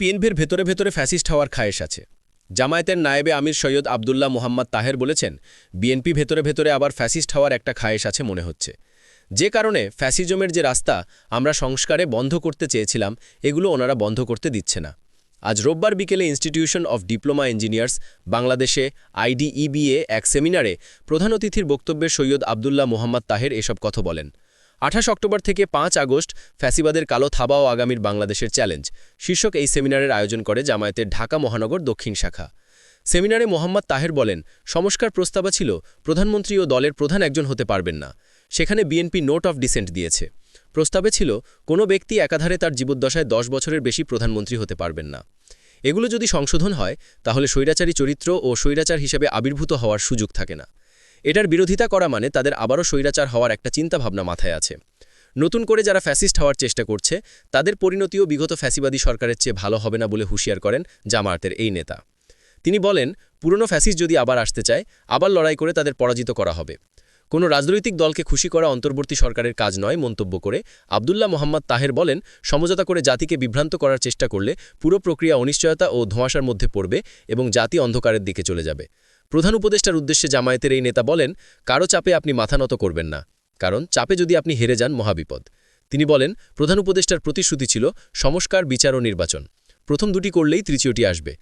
পিএনভির ভেতরে ভেতরে ফ্যাসিস্ট হওয়ার খায়েশ আছে। জামায়াতের নায়েবে আমির সৈয়দ আবদুল্লাহ মোহাম্মদ তাহের বলেছেন, বিএনপি ভেতরে ভেতরে আবার ফ্যাসিস্ট হওয়ার একটা খায়েশ আছে মনে হচ্ছে। যে কারণে ফ্যাসিজমের যে রাস্তা আমরা সংস্কারে বন্ধ করতে চেয়েছিলাম, এগুলো ওনারা বন্ধ করতে দিচ্ছে না। আজ রোববার বিকেলে ইনস্টিটিউশন অফ ডিপ্লোমা ইঞ্জিনিয়ার্স বাংলাদেশে আইডিইবিএ এক সেমিনারে প্রধান অতিথির বক্তব্যে সৈয়দ আবদুল্লাহ মোহাম্মদ তাহের এসব কথা বলেন। আঠাশ অক্টোবর থেকে পাঁচ আগস্ট ফ্যাসিবাদের কালো থাবা ও আগামীর বাংলাদেশের চ্যালেঞ্জ। শীর্ষক এই সেমিনারের আয়োজন করে জামায়াতের ঢাকা মহানগর দক্ষিণ শাখা। সেমিনারে মোহাম্মদ তাহের বলেন, সংস্কার প্রস্তাবা ছিল, প্রধানমন্ত্রী ও দলের প্রধান একজন হতে পারবেন না। সেখানে বিএনপি নোট অফ ডিসেন্ট দিয়েছে। প্রস্তাবে ছিল, কোনো ব্যক্তি একাধারে তার জীবদ্দশায় দশ বছরের বেশি প্রধানমন্ত্রী হতে পারবেন না। এগুলো যদি সংশোধন হয়, তাহলে স্বৈরাচারী চরিত্র ও স্বৈরাচার হিসেবে আবির্ভূত হওয়ার সুযোগ থাকে না। এটার বিরোধিতা করা মানে তাদের আবারও স্বৈরাচার হওয়ার একটা চিন্তাভাবনা মাথায় আছে। নতুন করে যারা ফ্যাসিস্ট হওয়ার চেষ্টা করছে, তাদের পরিণতিও বিগত ফ্যাসিবাদী সরকারের চেয়ে ভালো হবে না বলে হুঁশিয়ার করেন জামায়াতের এই নেতা। তিনি বলেন, পুরনো ফ্যাসিস্ট যদি আবার আসতে চায়, আবার লড়াই করে তাদের পরাজিত করা হবে। কোনো রাজনৈতিক দলকে খুশি করা অন্তর্বর্তী সরকারের কাজ নয় মন্তব্য করে আবদুল্লাহ মোহাম্মদ তাহের বলেন, সমঝোতা করে জাতিকে বিভ্রান্ত করার চেষ্টা করলে পুরো প্রক্রিয়া অনিশ্চয়তা ও ধোঁয়াশার মধ্যে পড়বে এবং জাতি অন্ধকারের দিকে চলে যাবে। প্রধান উপদেষ্টার উদ্দেশ্যে জামায়াতের এই নেতা বলেন, কারও চাপে আপনি মাথা নত করবেন না। কারণ চাপে যদি আপনি হেরে যান, মহাবিপদ। তিনি বলেন, প্রধান উপদেষ্টার প্রতিশ্রুতি ছিল সংস্কার বিচার ও নির্বাচন। প্রথম দুটি করলেই তৃতীয়টি আসবে।